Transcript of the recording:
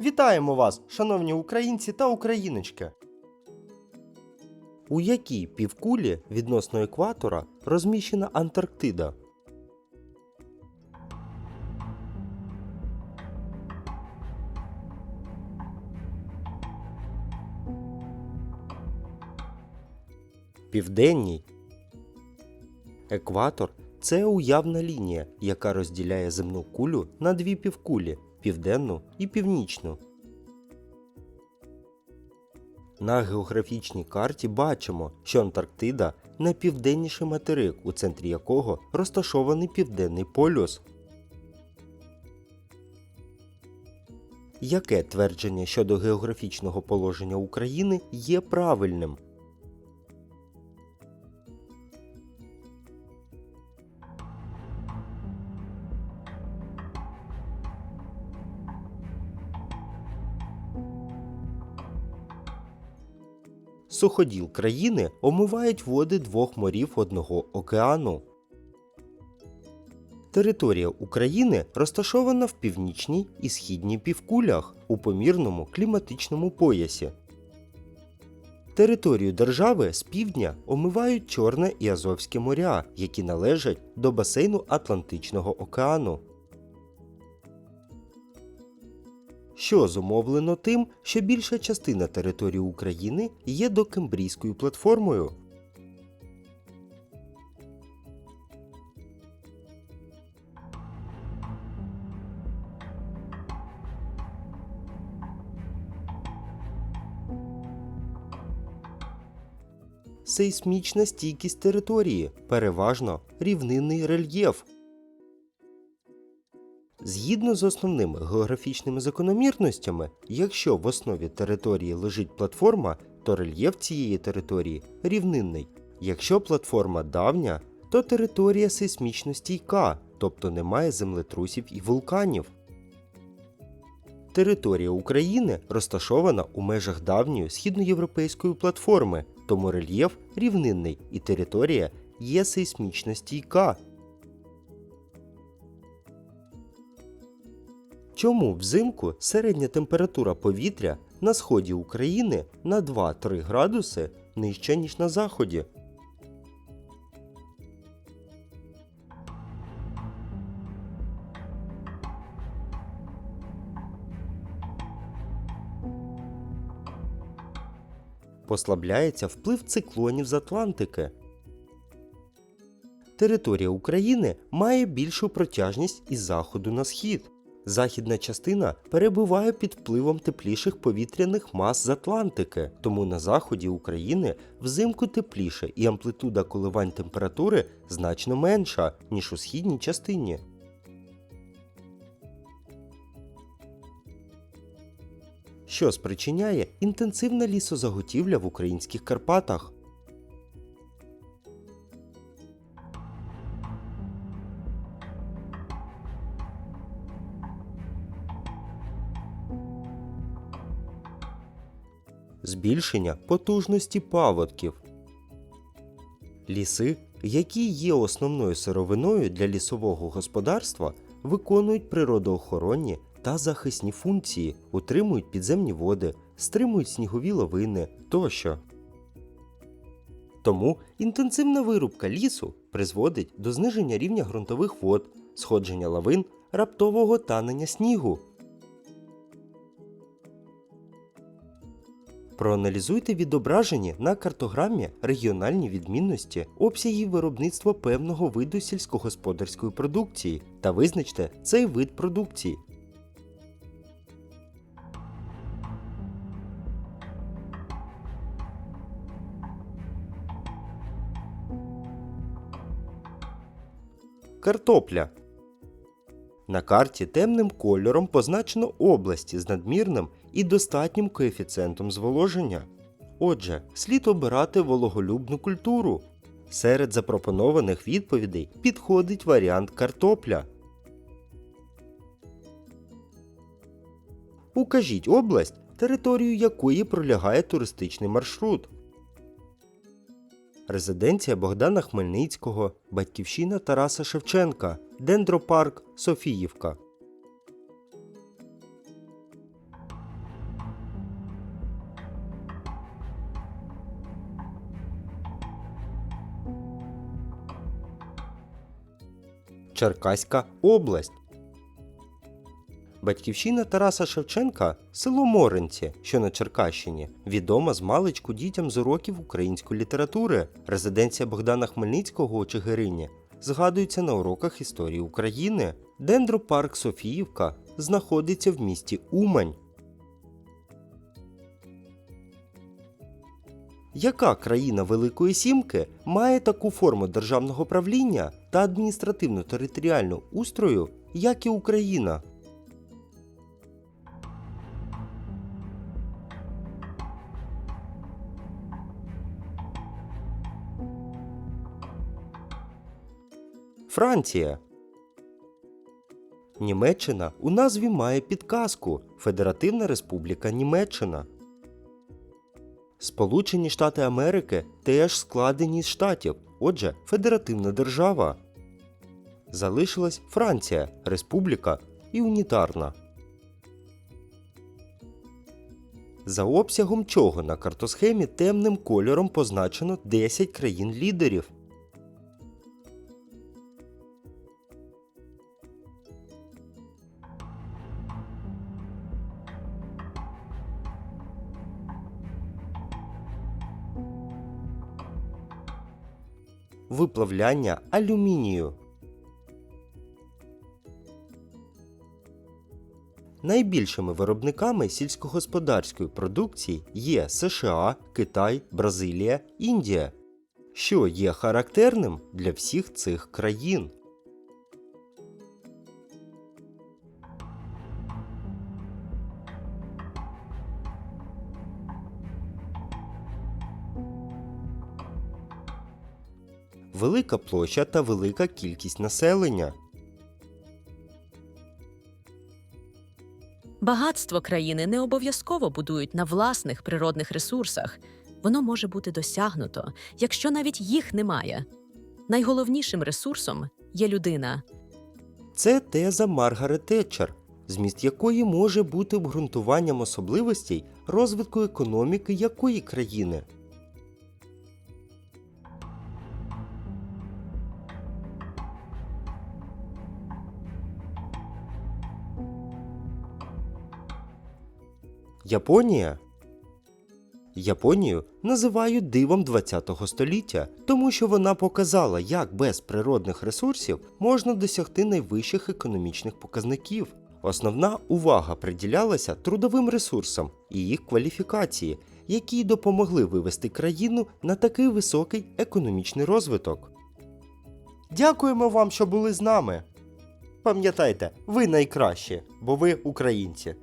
Вітаємо вас, шановні українці та україночки! У якій півкулі відносно екватора розміщена Антарктида? Південній. Екватор це уявна лінія, яка розділяє земну кулю на дві півкулі південну і північну. На географічній карті бачимо, що Антарктида найпівденніший материк, у центрі якого розташований південний полюс. Яке твердження щодо географічного положення України є правильним? Суходіл країни омивають води двох морів одного океану. Територія України розташована в північній і східній півкулях у помірному кліматичному поясі. Територію держави з півдня омивають Чорне і Азовське моря, які належать до басейну Атлантичного океану. Що зумовлено тим, що більша частина території України є докембрійською платформою. Сейсмічна стійкість території, переважно рівнинний рельєф. Згідно з основними географічними закономірностями, якщо в основі території лежить платформа, то рельєф цієї території рівнинний. Якщо платформа давня, то територія сейсмічно стійка, тобто немає землетрусів і вулканів. Територія України розташована у межах давньої східноєвропейської платформи, тому рельєф рівнинний і територія є сейсмічно стійка. Чому взимку середня температура повітря на сході України на 2-3 градуси нижча, ніж на заході? Послабляється вплив циклонів з Атлантики. Територія України має більшу протяжність із заходу на схід. Західна частина перебуває під впливом тепліших повітряних мас з Атлантики, тому на заході України взимку тепліше і амплитуда коливань температури значно менша, ніж у східній частині. Що спричиняє інтенсивна лісозаготівля в українських Карпатах? Збільшення потужності паводків. Ліси, які є основною сировиною для лісового господарства, виконують природоохоронні та захисні функції, утримують підземні води, стримують снігові лавини тощо. Тому інтенсивна вирубка лісу призводить до зниження рівня ґрунтових вод, сходження лавин, раптового танення снігу. Проаналізуйте відображені на картограмі регіональні відмінності обсягів виробництва певного виду сільськогосподарської продукції та визначте цей вид продукції. Картопля. На карті темним кольором позначено області з надмірним і достатнім коефіцієнтом зволоження. Отже, слід обирати вологолюбну культуру. Серед запропонованих відповідей підходить варіант картопля. Укажіть область, територію якої пролягає туристичний маршрут. Резиденція Богдана Хмельницького, Батьківщина Тараса Шевченка, Дендропарк Софіївка. Черкаська область. Батьківщина Тараса Шевченка село Моренці, що на Черкащині, відома з маличку дітям з уроків української літератури, резиденція Богдана Хмельницького у Чигирині згадується на уроках історії України. Дендропарк Софіївка знаходиться в місті Умань. Яка країна Великої Сімки має таку форму державного правління та адміністративно-територіальну устрою, як і Україна? Франція. Німеччина у назві має підказку Федеративна Республіка Німеччина. Сполучені Штати Америки теж складені з штатів, отже, федеративна держава. Залишилась Франція, республіка і унітарна. За обсягом чого на картосхемі темним кольором позначено 10 країн-лідерів. Виплавляння алюмінію. Найбільшими виробниками сільськогосподарської продукції є США, Китай, Бразилія, Індія, що є характерним для всіх цих країн. Велика площа та велика кількість населення. Багатство країни не обов'язково будують на власних природних ресурсах. Воно може бути досягнуто, якщо навіть їх немає. Найголовнішим ресурсом є людина. Це теза Маргарет Тетчер, зміст якої може бути обґрунтуванням особливостей розвитку економіки якої країни. Японія Японію називають дивом ХХ століття, тому що вона показала, як без природних ресурсів можна досягти найвищих економічних показників. Основна увага приділялася трудовим ресурсам і їх кваліфікації, які допомогли вивести країну на такий високий економічний розвиток. Дякуємо вам, що були з нами. Пам'ятайте, ви найкращі, бо ви українці.